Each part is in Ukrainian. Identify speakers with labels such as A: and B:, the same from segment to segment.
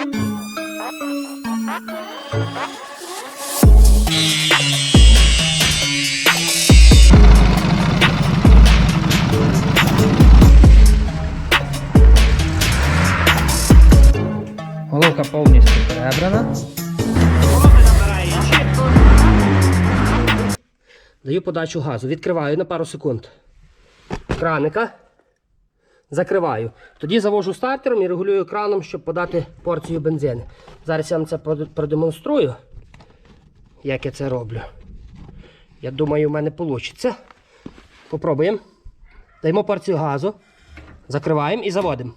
A: Головка повністю перебрана. Даю подачу газу. Відкриваю на пару секунд. Краника. Закриваю. Тоді завожу стартером і регулюю краном, щоб подати порцію бензину. Зараз я вам це продемонструю, як я це роблю. Я думаю, в мене вийде. Попробуємо. Даємо порцію газу. Закриваємо і заводимо.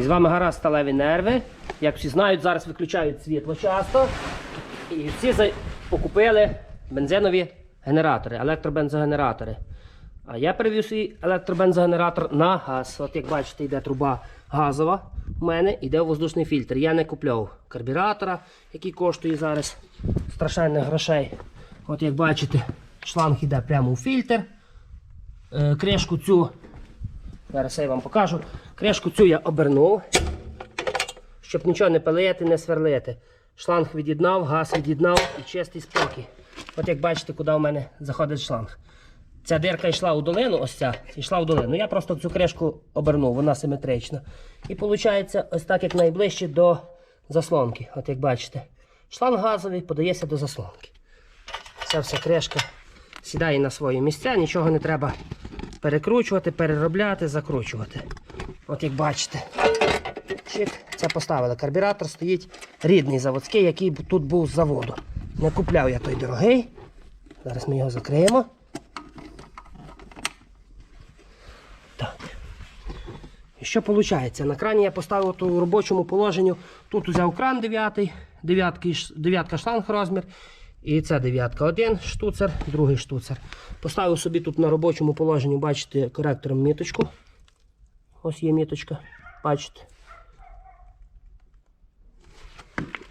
A: З вами гаразд сталеві нерви. Як всі знають, зараз виключають світло часто. І всі покупили бензинові генератори, електробензогенератори. А я привів свій електробензогенератор на газ. От як бачите, йде труба газова. У мене йде воздушний фільтр. Я не купляв карбюратора, який коштує зараз страшенних грошей. От як бачите, шланг йде прямо у фільтр. Е, Кришку цю Зараз я вам покажу. Кришку цю я обернув, щоб нічого не пилити, не сверлити. Шланг від'єднав, газ від'єднав і чистий спокій. От як бачите, куди в мене заходить шланг. Ця дирка йшла у долину, ось ця, йшла в долину. Я просто цю кришку обернув, вона симетрична. І виходить, ось так, як найближче до заслонки. От як бачите. Шланг газовий подається до заслонки. Ця вся кришка сідає на свої місця, нічого не треба перекручувати, переробляти, закручувати. От як бачите, чик, це поставили. Карбюратор стоїть рідний заводський, який тут був з заводу. Не купляв я той дорогий. Зараз ми його закриємо. Так. І що виходить? На крані я поставив у робочому положенню. Тут взяв кран 9, дев'ятки, ш- дев'ятка шланг розмір. І це дев'ятка. Один штуцер, другий штуцер. Поставив собі тут на робочому положенні, бачите, коректором міточку. Ось є міточка. Бачите.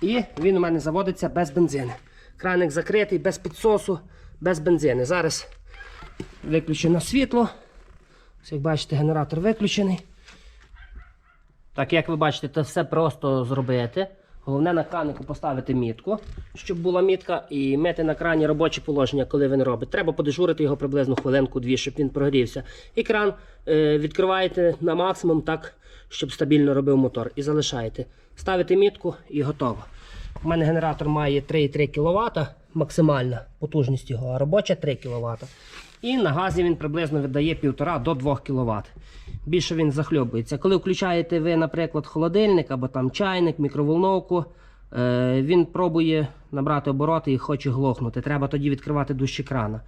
A: І він у мене заводиться без бензину. Краник закритий, без підсосу, без бензину. Зараз виключено світло. Ось як бачите, генератор виключений. Так, як ви бачите, це все просто зробити. Головне на кранику поставити мітку, щоб була мітка, і мити на крані робоче положення, коли він робить. Треба подежурити його приблизно хвилинку-дві, щоб він прогрівся. І кран е, відкриваєте на максимум, так, щоб стабільно робив мотор. І залишаєте. Ставите мітку і готово. У мене генератор має 3,3 кВт, максимальна потужність його, а робоча 3 кВт. І на газі він приблизно віддає 1,5 до 2 кВт. Більше він захльобується. Коли включаєте ви, наприклад, холодильник або там чайник, мікроволновку, е, він пробує набрати обороти і хоче глохнути. Треба тоді відкривати дужче крана.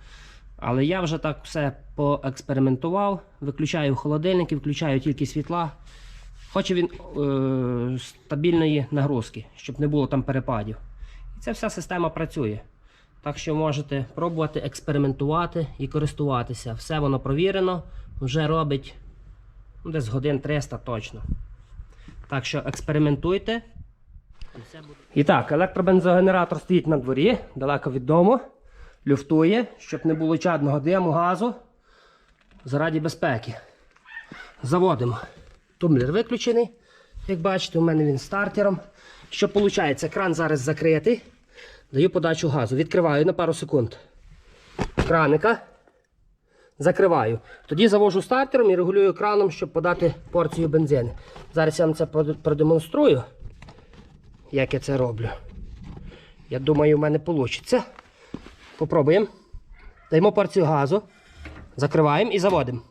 A: Але я вже так все поекспериментував. Виключаю холодильники, включаю тільки світла. Хоче він е, стабільної нагрузки, щоб не було там перепадів. І ця вся система працює. Так що можете пробувати експериментувати і користуватися. Все воно провірено, вже робить ну, десь годин 300 точно. Так що експериментуйте. І. Так, електробензогенератор стоїть на дворі, далеко від дому, люфтує, щоб не було чадного диму, газу. Заради безпеки. Заводимо. Тумблер виключений. Як бачите, у мене він стартером. Що виходить? Кран зараз закритий. Даю подачу газу. Відкриваю на пару секунд. Краника. Закриваю. Тоді завожу стартером і регулюю краном, щоб подати порцію бензину. Зараз я вам це продемонструю, як я це роблю. Я думаю, в мене вийде. Попробуємо. Даємо порцію газу. Закриваємо і заводимо.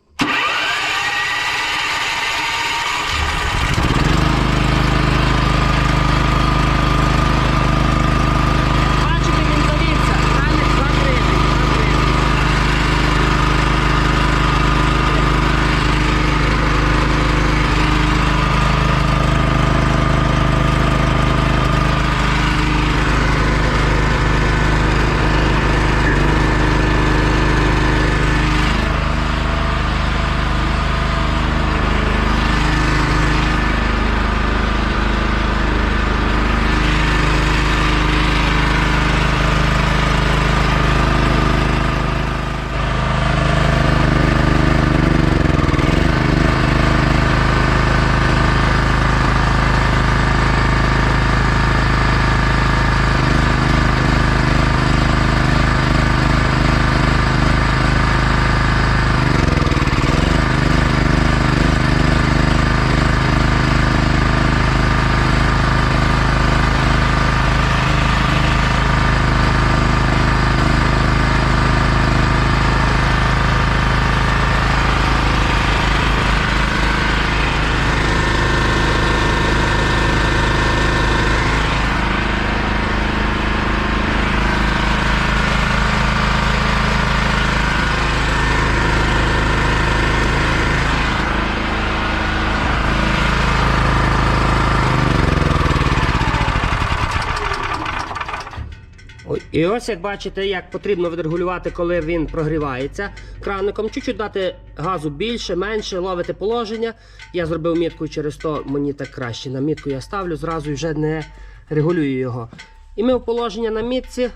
A: І ось як бачите, як потрібно відрегулювати, коли він прогрівається краником. Чуть-чуть дати газу більше, менше, ловити положення. Я зробив мітку через то мені так краще. На мітку я ставлю, зразу і вже не регулюю його. І ми в положення на мітці.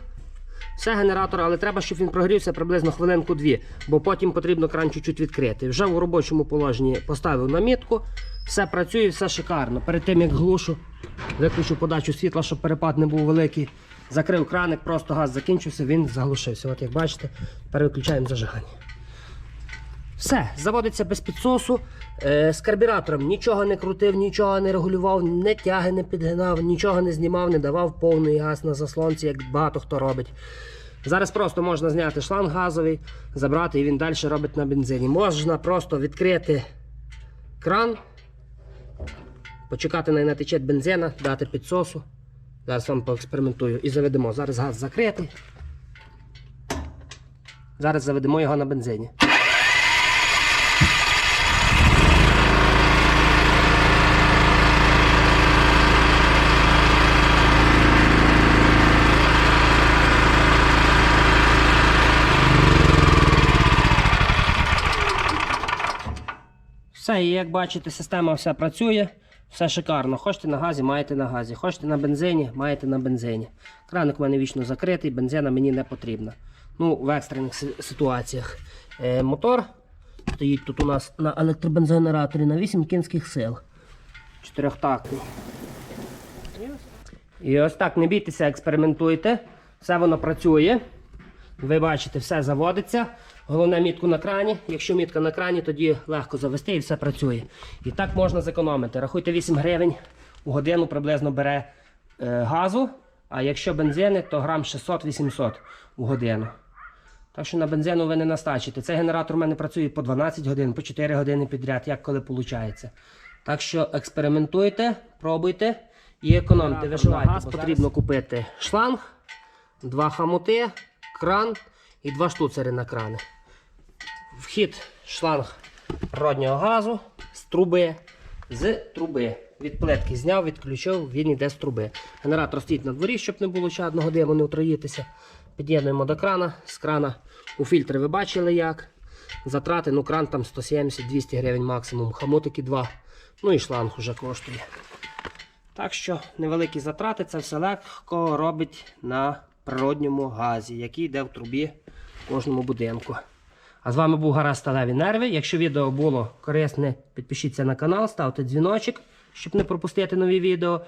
A: Все генератор, але треба, щоб він прогрівся приблизно хвилинку-дві, бо потім потрібно кран чуть-чуть відкрити. Вже в робочому положенні поставив на мітку, все працює, все шикарно. Перед тим як глушу, виключу подачу світла, щоб перепад не був великий. Закрив краник, просто газ закінчився, він заглушився. От як бачите, переключаємо зажигання. Все, заводиться без підсосу. Е, з карбюратором нічого не крутив, нічого не регулював, не тяги не підгинав, нічого не знімав, не давав повний газ на заслонці, як багато хто робить. Зараз просто можна зняти шланг газовий, забрати і він далі робить на бензині. Можна просто відкрити кран, почекати на натече бензина, дати підсосу. Зараз вам поекспериментую і заведемо. Зараз газ закритий. Зараз заведемо його на бензині. Все, і як бачите, система вся працює, все шикарно. Хочете на газі, маєте на газі. Хочете на бензині, маєте на бензині. Краник у мене вічно закритий, бензина мені не потрібна. Ну, в екстрених ситуаціях. Е, мотор стоїть тут у нас на електробензогенераторі на 8 кінських сил. Чотирьохтактний. І ось так, не бійтеся, експериментуйте. Все воно працює. Ви бачите, все заводиться. Головне мітку на крані. Якщо мітка на крані, тоді легко завести і все працює. І так можна зекономити. Рахуйте 8 гривень у годину приблизно бере е, газу. А якщо бензини, то грам 600-800 у годину. Так що на бензину ви не настачите. Цей генератор у мене працює по 12 годин, по 4 години підряд, як коли виходить. Так що експериментуйте, пробуйте і економте. Вишивайте. Газ потрібно купити шланг, два хамути, кран і два штуцери на крани. Вхід шланг природнього газу з труби. З труби. Від плитки зняв, відключив, він йде з труби. Генератор стоїть на дворі, щоб не було ще одного диму, не отруїтися. Під'єднуємо до крана. З крана у фільтри ви бачили як. Затрати, ну кран там 170-200 гривень максимум, хамотики 2. Ну і шланг уже коштує. Так що невеликі затрати, це все легко робить на природньому газі, який йде в трубі в кожному будинку. А з вами був Гаразд Сталеві Нерви. Якщо відео було корисне, підпишіться на канал, ставте дзвіночок, щоб не пропустити нові відео.